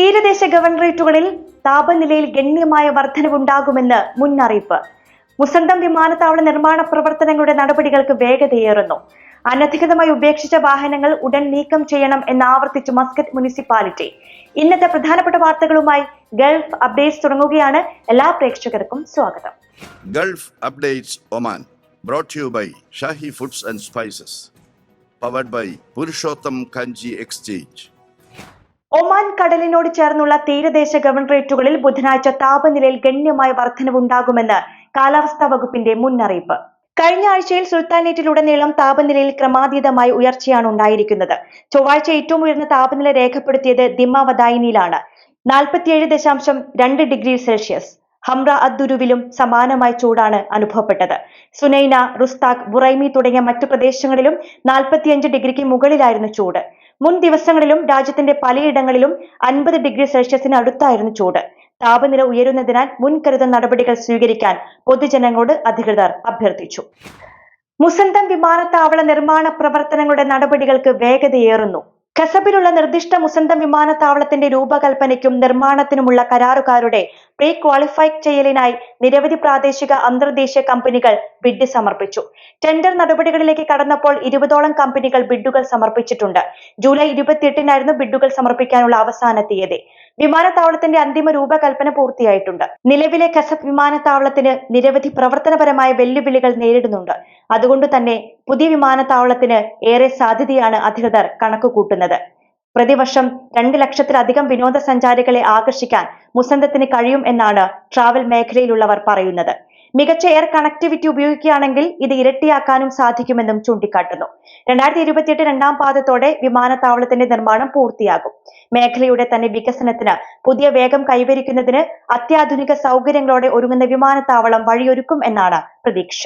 തീരദേശ ഗവർണറേറ്റുകളിൽ താപനിലയിൽ ഗണ്യമായ വർധനവുണ്ടാകുമെന്ന് മുന്നറിയിപ്പ്. മുസന്തം വിമാനത്താവള നിർമ്മാണ പ്രവർത്തനങ്ങളുടെ നടപടികൾക്ക് വേഗതയേറുന്നു. അനധികൃതമായി ഉപേക്ഷിച്ച വാഹനങ്ങൾ ഉടൻ നീക്കം ചെയ്യണം എന്ന് ആവർത്തിച്ച് മസ്കറ്റ് മുനിസിപ്പാലിറ്റി. ഇന്നത്തെ പ്രധാനപ്പെട്ട വാർത്തകളുമായി ഗൾഫ് അപ്ഡേറ്റ്സ് തുടങ്ങുകയാണ്. എല്ലാ പ്രേക്ഷകർക്കും സ്വാഗതം. Gulf updates Oman brought you by Shahi foods and spices powered by Purushottam Kanji exchange. Oman കടലിനോട് ചേർന്നുള്ള തീരദേശ ഗവർണറേറ്റുകളിൽ ബുധനാഴ്ച താപനിലയിൽ ഗണ്യമായ വർധനവുണ്ടാകുമെന്ന് കാലാവസ്ഥാ വകുപ്പിന്റെ മുന്നറിയിപ്പ്. കഴിഞ്ഞ ആഴ്ചയിൽ സുൽത്താനേറ്റിലുടനീളം താപനിലയിൽ ക്രമാതീതമായി ഉയർച്ചയാണ് ഉണ്ടായിരിക്കുന്നത്. ചൊവ്വാഴ്ച ഏറ്റവും ഉയർന്ന താപനില രേഖപ്പെടുത്തിയത് ദിമാവദായിനിയിലാണ്. നാൽപ്പത്തിയേഴ് ദശാംശം രണ്ട് ഡിഗ്രി സെൽഷ്യസ്. ഹംറ അദ്ദുരുവിലും സമാനമായ ചൂടാണ് അനുഭവപ്പെട്ടത്. സുനൈന റുസ്താഖ് ബുറൈമി തുടങ്ങിയ മറ്റു പ്രദേശങ്ങളിലും നാൽപ്പത്തിയഞ്ച് ഡിഗ്രിക്ക് മുകളിലായിരുന്നു ചൂട്. മുൻ ദിവസങ്ങളിലും രാജ്യത്തിന്റെ പലയിടങ്ങളിലും അൻപത് ഡിഗ്രി സെൽഷ്യസിന് അടുത്തായിരുന്നു ചൂട്. താപനില ഉയരുന്നതിനാൽ മുൻകരുതൽ നടപടികൾ സ്വീകരിക്കാൻ പൊതുജനങ്ങളോട് അധികൃതർ അഭ്യർത്ഥിച്ചു. മുസന്തം വിമാനത്താവള നിർമ്മാണ പ്രവർത്തനങ്ങളുടെ നടപടികൾക്ക് വേഗതയേറുന്നു. കസബിലുള്ള നിർദ്ദിഷ്ട മുസന്തം വിമാനത്താവളത്തിന്റെ രൂപകൽപ്പനയ്ക്കും നിർമ്മാണത്തിനുമുള്ള കരാറുകാരുടെ പ്രീ ക്വാളിഫൈ ചെയ്യലിനായി നിരവധി പ്രാദേശിക അന്തർദേശീയ കമ്പനികൾ ബിഡ് സമർപ്പിച്ചു. ടെൻഡർ നടപടികളിലേക്ക് കടന്നപ്പോൾ ഇരുപതോളം കമ്പനികൾ ബിഡുകൾ സമർപ്പിച്ചിട്ടുണ്ട്. ജൂലൈ ഇരുപത്തിയെട്ടിനായിരുന്നു ബിഡുകൾ സമർപ്പിക്കാനുള്ള അവസാന തീയതി. വിമാനത്താവളത്തിന്റെ അന്തിമ രൂപകൽപ്പന പൂർത്തിയായിട്ടുണ്ട്. നിലവിലെ കസബ് വിമാനത്താവളത്തിന് നിരവധി പ്രവർത്തനപരമായ വെല്ലുവിളികൾ നേരിടുന്നുണ്ട്. അതുകൊണ്ട് തന്നെ പുതിയ വിമാനത്താവളത്തിന് ഏറെ സാധ്യതയാണ് അധികൃതർ കണക്കുകൂട്ടുന്നത്. പ്രതിവർഷം രണ്ട് ലക്ഷത്തിലധികം വിനോദസഞ്ചാരികളെ ആകർഷിക്കാൻ മുസന്തത്തിന് കഴിയും എന്നാണ് ട്രാവൽ മേഖലയിലുള്ളവർ പറയുന്നത്. മികച്ച എയർ കണക്ടിവിറ്റി ഉപയോഗിക്കുകയാണെങ്കിൽ ഇത് ഇരട്ടിയാക്കാനും സാധിക്കുമെന്നും ചൂണ്ടിക്കാട്ടുന്നു. രണ്ടായിരത്തി ഇരുപത്തിയെട്ട് രണ്ടാം പാദത്തോടെ വിമാനത്താവളത്തിന്റെ നിർമ്മാണം പൂർത്തിയാകും. മേഖലയുടെ തന്നെ വികസനത്തിന് പുതിയ വേഗം കൈവരിക്കുന്നതിന് അത്യാധുനിക സൗകര്യങ്ങളോടെ ഒരുങ്ങുന്ന വിമാനത്താവളം വഴിയൊരുക്കും എന്നാണ് പ്രതീക്ഷ.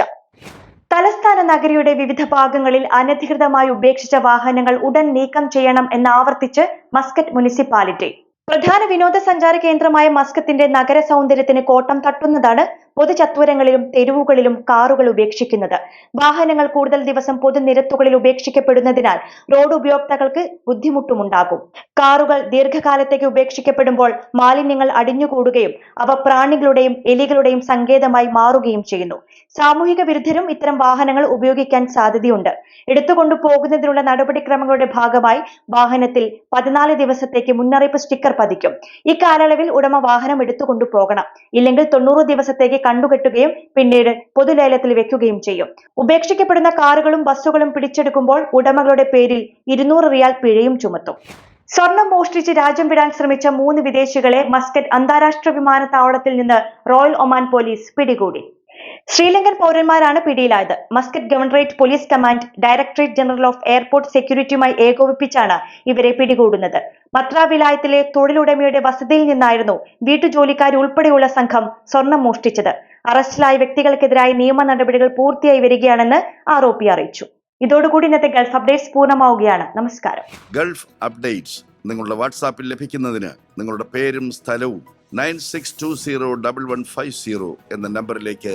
തലസ്ഥാന നഗരിയുടെ വിവിധ ഭാഗങ്ങളിൽ അനധികൃതമായി ഉപേക്ഷിച്ച വാഹനങ്ങൾ ഉടൻ നീക്കം ചെയ്യണം എന്നാവർത്തിച്ച് മസ്കറ്റ് മുനിസിപ്പാലിറ്റി പ്രധാന വിനോദസഞ്ചാര കേന്ദ്രമായ മസ്കത്തിന്റെ നഗര സൗന്ദര്യത്തിന് കോട്ടം തട്ടുന്നതാണ് പൊതുചത്വരങ്ങളിലും തെരുവുകളിലും കാറുകൾ ഉപേക്ഷിക്കുന്നത്. വാഹനങ്ങൾ കൂടുതൽ ദിവസം പൊതുനിരത്തുകളിൽ ഉപേക്ഷിക്കപ്പെടുന്നതിനാൽ റോഡ് ഉപയോക്താക്കൾക്ക് ബുദ്ധിമുട്ടുമുണ്ടാകും. കാറുകൾ ദീർഘകാലത്തേക്ക് ഉപേക്ഷിക്കപ്പെടുമ്പോൾ മാലിന്യങ്ങൾ അടിഞ്ഞുകൂടുകയും അവ പ്രാണികളുടെയും എലികളുടെയും സങ്കേതമായി മാറുകയും ചെയ്യുന്നു. സാമൂഹിക വിരുദ്ധരും ഇത്തരം വാഹനങ്ങൾ ഉപയോഗിക്കാൻ സാധ്യതയുണ്ട്. എടുത്തുകൊണ്ടു പോകുന്നതിനുള്ള നടപടിക്രമങ്ങളുടെ ഭാഗമായി വാഹനത്തിൽ പതിനാല് ദിവസത്തേക്ക് മുന്നറിയിപ്പ് സ്റ്റിക്കർ പതിക്കും. ഈ കാലയളവിൽ ഉടമ വാഹനം എടുത്തുകൊണ്ടു പോകണം. ഇല്ലെങ്കിൽ തൊണ്ണൂറ് ദിവസത്തേക്ക് കണ്ടുകെട്ടുകയും പിന്നീട് പൊതുലേലത്തിൽ വെക്കുകയും ചെയ്യും. ഉപേക്ഷിക്കപ്പെടുന്ന കാറുകളും ബസ്സുകളും പിടിച്ചെടുക്കുമ്പോൾ ഉടമകളുടെ പേരിൽ ഇരുന്നൂറ് റിയാൽ പിഴയും ചുമത്തും. സ്വർണം മോഷ്ടിച്ച് രാജ്യം വിടാൻ ശ്രമിച്ച മൂന്ന് വിദേശികളെ മസ്കറ്റ് അന്താരാഷ്ട്ര വിമാനത്താവളത്തിൽ നിന്ന് റോയൽ ഒമാൻ പോലീസ് പിടികൂടി. ശ്രീലങ്കൻ പൗരന്മാരാണ് പിടിയിലായത്. Muscat governorate police command directorate general of airport സെക്യൂരിറ്റിയുമായി ഏകോപിപ്പിച്ചാണ് ഇവരെ പിടികൂടുന്നത്. മത്രാവിലായത്തിലെ തൊഴിലുടമയുടെ വസതിയിൽ നിന്നായിരുന്നു വീട്ടുജോലിക്കാരുൾപ്പെടെയുള്ള സംഘം സ്വർണം മോഷ്ടിച്ചത്. അറസ്റ്റിലായ വ്യക്തികൾക്കെതിരായ നിയമ നടപടികൾ പൂർത്തിയായി വരികയാണെന്ന് ആരോപി അറിയിച്ചു. ഇതോടുകൂടി ഇന്നത്തെ ഗൾഫ് അപ്ഡേറ്റ്സ് പൂർണമാവുകയാണ്. നമസ്കാരം. ഗൾഫ് അപ്ഡേറ്റ്സ് നിങ്ങളുടെ വാട്സാപ്പിൽ ലഭിക്കുന്നതിന് നിങ്ങളുടെ പേരും സ്ഥലവും nine six two zero double one five zero എന്ന നമ്പറിലേക്ക്